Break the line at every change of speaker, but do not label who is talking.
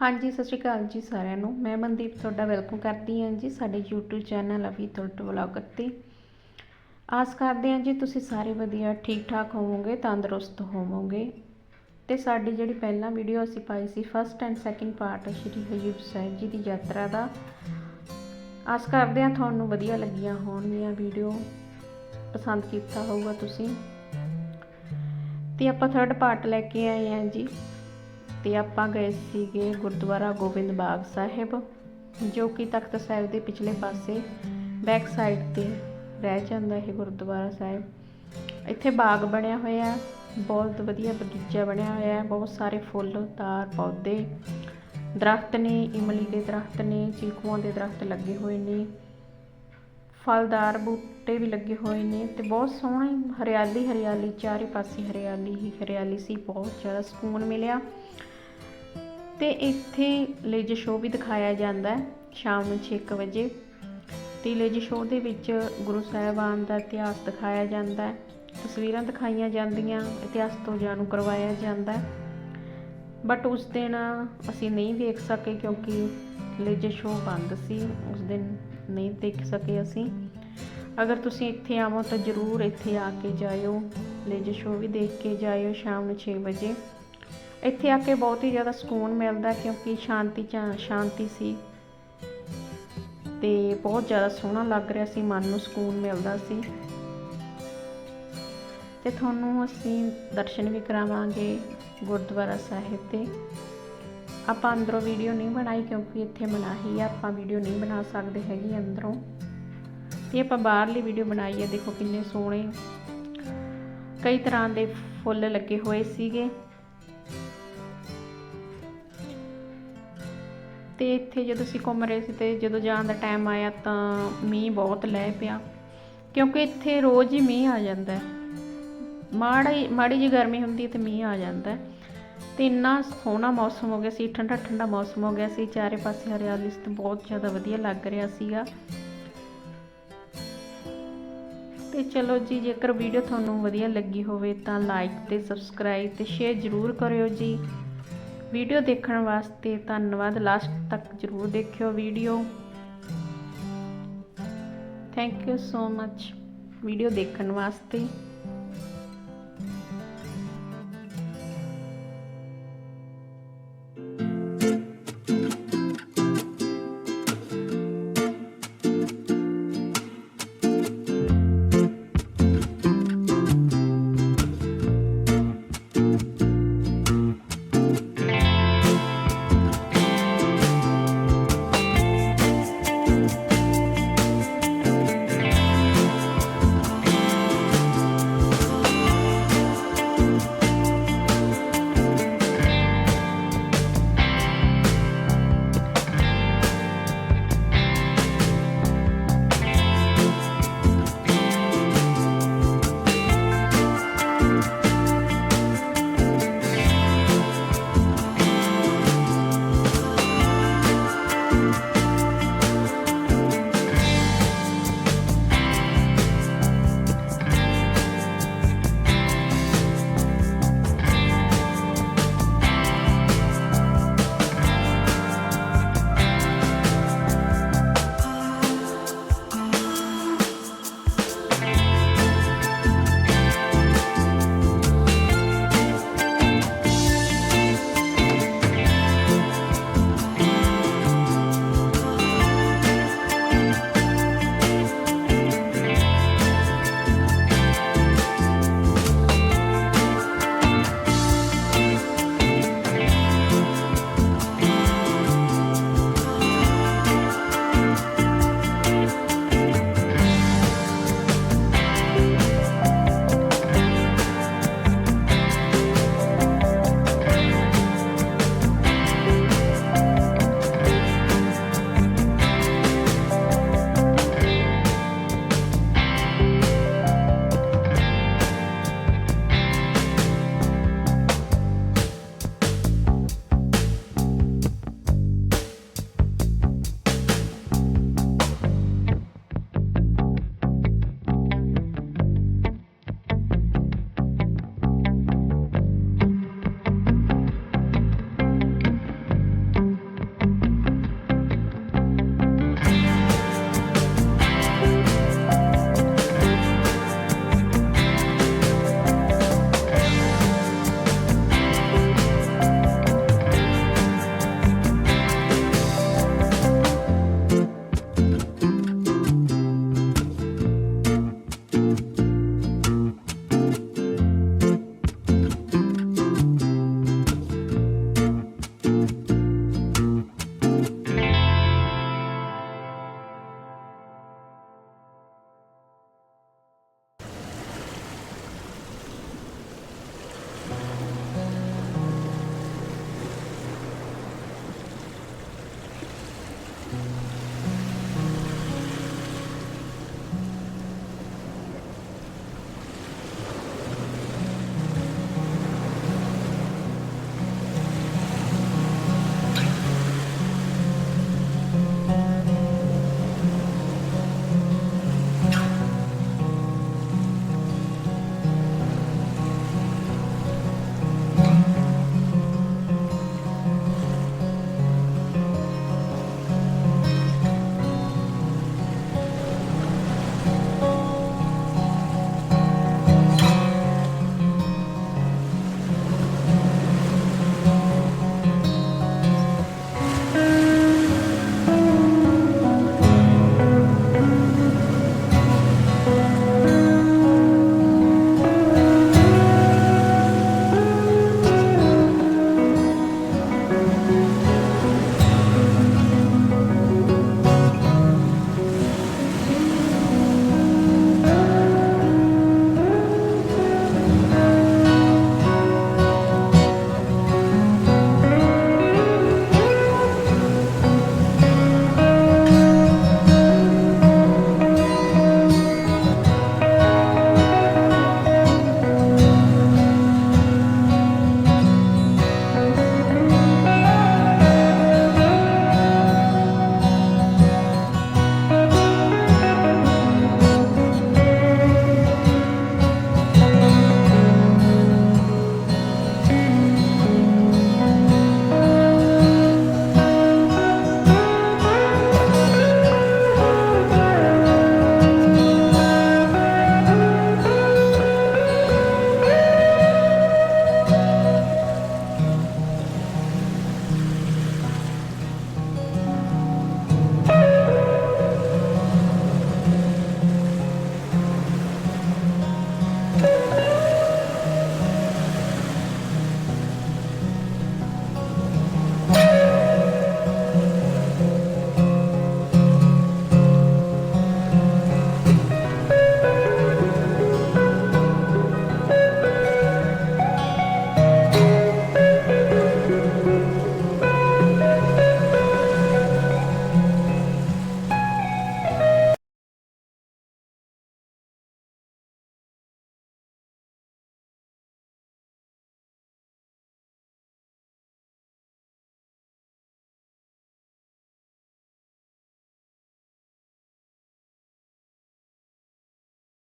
ਹਾਂਜੀ, ਸਤਿ ਸ਼੍ਰੀ ਅਕਾਲ ਜੀ ਸਾਰਿਆਂ ਨੂੰ। ਮੈਂ ਮਨਦੀਪ ਤੁਹਾਡਾ ਵੈਲਕਮ ਕਰਦੀ ਹਾਂ ਜੀ ਸਾਡੇ YouTube ਚੈਨਲ ਅਵੀ ਤੁਲਟ ਵਲੌਗ ਤੇ ਆਸ ਕਰਦੇ ਹਾਂ ਜੀ ਤੁਸੀਂ ਸਾਰੇ ਵਧੀਆ ਠੀਕ ਠਾਕ ਹੋਵੋਗੇ, ਤੰਦਰੁਸਤ ਹੋਵੋਗੇ। ਤੇ ਸਾਡੀ ਜਿਹੜੀ ਪਹਿਲਾਂ ਵੀਡੀਓ ਅਸੀਂ ਪਾਈ ਸੀ first and second part Shri Hazur Sahib ji ਦੀ ਯਾਤਰਾ ਦਾ। ਆਸ ਕਰਦੇ ਹਾਂ ਤੁਹਾਨੂੰ ਵਧੀਆ ਲੱਗੀਆਂ ਹੋਣਗੀਆਂ ਵੀਡੀਓ ਪਸੰਦ ਕੀਤਾ ਹੋਊਗਾ ਤੁਸੀਂ। ਤੇ ਆਪਾਂ ਥਰਡ ਪਾਰਟ ਲੈ ਕੇ ਆਏ ਹਾਂ ਜੀ। ਤੇ ਆਪਾਂ ਗਏ ਸੀਗੇ ਗੁਰਦੁਆਰਾ ਗੋਬਿੰਦ ਬਾਗ ਸਾਹਿਬ, ਜੋ ਕਿ ਤਖਤ ਸਾਹਿਬ ਦੇ ਪਿਛਲੇ ਪਾਸੇ ਬੈਕ ਸਾਈਡ ਤੇ ਰਹਿ ਜਾਂਦਾ ਹੈ ਗੁਰਦੁਆਰਾ ਸਾਹਿਬ। ਇੱਥੇ ਬਾਗ ਬਣਿਆ ਹੋਇਆ, ਬਹੁਤ ਵਧੀਆ ਬਗੀਚਾ ਬਣਿਆ ਹੋਇਆ ਹੈ ਬਹੁਤ ਸਾਰੇ ਫੁੱਲ, ਤਾਰ, ਪੌਦੇ, ਦਰਖਤ ਨੇ, ਇਮਲੀ ਦੇ ਦਰਖਤ ਨੇ, ਚੀਕੂਆਂ ਦੇ ਦਰਖਤ ਲੱਗੇ ਹੋਏ ਨੇ, ਫਲਦਾਰ ਬੂਟੇ ਵੀ ਲੱਗੇ ਹੋਏ ਨੇ ਤੇ ਬਹੁਤ ਸੋਹਣੀ ਹਰਿਆਲੀ ਹਰਿਆਲੀ, ਚਾਰੇ ਪਾਸੇ ਹਰਿਆਲੀ ਹੀ ਹਰਿਆਲੀ ਸੀ, ਬਹੁਤ ਜ਼ਿਆਦਾ ਸਕੂਨ ਮਿਲਿਆ। ਤੇ ਇੱਥੇ ਲੇਜ ਸ਼ੋਅ ਵੀ ਦਿਖਾਇਆ ਜਾਂਦਾ ਹੈ, ਸ਼ਾਮ ਨੂੰ 6 ਵਜੇ। ਤੇ ਲੇਜ ਸ਼ੋਅ ਦੇ ਵਿੱਚ ਗੁਰੂ ਸਾਹਿਬਾਨ ਦਾ ਇਤਿਹਾਸ ਦਿਖਾਇਆ ਜਾਂਦਾ ਹੈ, ਤਸਵੀਰਾਂ ਦਿਖਾਈਆਂ ਜਾਂਦੀਆਂ, ਇਤਿਹਾਸ ਤੋਂ ਜਾਣੂ ਕਰਵਾਇਆ ਜਾਂਦਾ ਹੈ। ਬਟ ਉਸ ਦਿਨ ਅਸੀਂ ਨਹੀਂ ਦੇਖ ਸਕੇ ਕਿਉਂਕਿ ਲੇਜ ਸ਼ੋਅ ਬੰਦ ਸੀ, ਉਸ ਦਿਨ ਨਹੀਂ ਦੇਖ ਸਕੇ ਅਸੀਂ। ਅਗਰ ਤੁਸੀਂ ਇੱਥੇ ਆਵੋ ਤਾਂ ਜ਼ਰੂਰ ਇੱਥੇ ਆ ਕੇ ਜਾਇਓ ਲੇਜ ਸ਼ੋਅ ਵੀ ਦੇਖ ਕੇ ਜਾਇਓ ਸ਼ਾਮ ਨੂੰ 6 ਵਜੇ। ਇੱਥੇ ਆ ਕੇ ਬਹੁਤ ਹੀ ਜ਼ਿਆਦਾ ਸਕੂਨ ਮਿਲਦਾ ਕਿਉਂਕਿ ਸ਼ਾਂਤੀ ਚ ਸ਼ਾਂਤੀ ਸੀ। ਤੇ ਬਹੁਤ ਜ਼ਿਆਦਾ ਸੋਹਣਾ ਲੱਗ ਰਿਹਾ ਸੀ, ਮਨ ਨੂੰ ਸਕੂਨ ਮਿਲਦਾ ਸੀ। ਤੇ ਤੁਹਾਨੂੰ ਅਸੀਂ ਦਰਸ਼ਨ ਵੀ ਕਰਾਵਾਂਗੇ ਗੁਰਦੁਆਰਾ ਸਾਹਿਬ ਦੇ ਆਪਾਂ ਅੰਦਰੋਂ ਵੀਡੀਓ ਨਹੀਂ ਬਣਾਈ ਕਿਉਂਕਿ ਇੱਥੇ ਮਨਾਹੀ ਆ, ਆਪਾਂ ਵੀਡੀਓ ਨਹੀਂ ਬਣਾ ਸਕਦੇ ਹੈਗੇ ਅੰਦਰੋਂ। ਤੇ ਆਪਾਂ ਬਾਹਰਲੀ ਵੀਡੀਓ ਬਣਾਈ ਹੈ ਦੇਖੋ ਕਿੰਨੇ ਸੋਹਣੇ। ਕਈ ਤਰ੍ਹਾਂ ਦੇ ਫੁੱਲ ਲੱਗੇ ਹੋਏ ਸੀਗੇ। ਤੇ ਇੱਥੇ ਜਦੋਂ ਅਸੀਂ ਘੁੰਮ ਰਹੇ ਸੀ ਤੇ ਜਦੋਂ ਜਾਣ ਦਾ ਟਾਈਮ ਆਇਆ ਤਾਂ ਮੀਂਹ ਬਹੁਤ ਲੈ ਪਿਆ। ਕਿਉਂਕਿ ਇੱਥੇ ਰੋਜ਼ ਹੀ ਮੀਂਹ ਆ ਜਾਂਦਾ ਹੈ। ਮਾੜੀ ਮਾੜੀ ਜਿਹੀ ਗਰਮੀ ਹੁੰਦੀ ਤੇ ਮੀਂਹ ਆ ਜਾਂਦਾ ਹੈ। ਤੇ ਇੰਨਾ ਸੋਹਣਾ ਮੌਸਮ ਹੋ ਗਿਆ ਸੀ, ਠੰਡਾ ਠੰਡਾ ਮੌਸਮ ਹੋ ਗਿਆ ਸੀ, ਚਾਰੇ ਪਾਸੇ ਹਰਿਆਲੀ ਸੀ ਬਹੁਤ ਜ਼ਿਆਦਾ ਵਧੀਆ ਲੱਗ ਰਿਹਾ ਸੀਗਾ। ਤੇ ਚਲੋ ਜੀ, ਜੇਕਰ ਵੀਡੀਓ ਤੁਹਾਨੂੰ ਵਧੀਆ ਲੱਗੀ ਹੋਵੇ ਤਾਂ ਲਾਈਕ ਤੇ ਸਬਸਕ੍ਰਾਈਬ ਤੇ ਸ਼ੇਅਰ ਜ਼ਰੂਰ ਕਰਿਓ ਜੀ। ਵੀਡੀਓ ਦੇਖਣ ਵਾਸਤੇ ਧੰਨਵਾਦ। ਲਾਸਟ ਤੱਕ ਜ਼ਰੂਰ ਦੇਖਿਓ video. Thank you so much video ਦੇਖਣ ਵਾਸਤੇ। thank you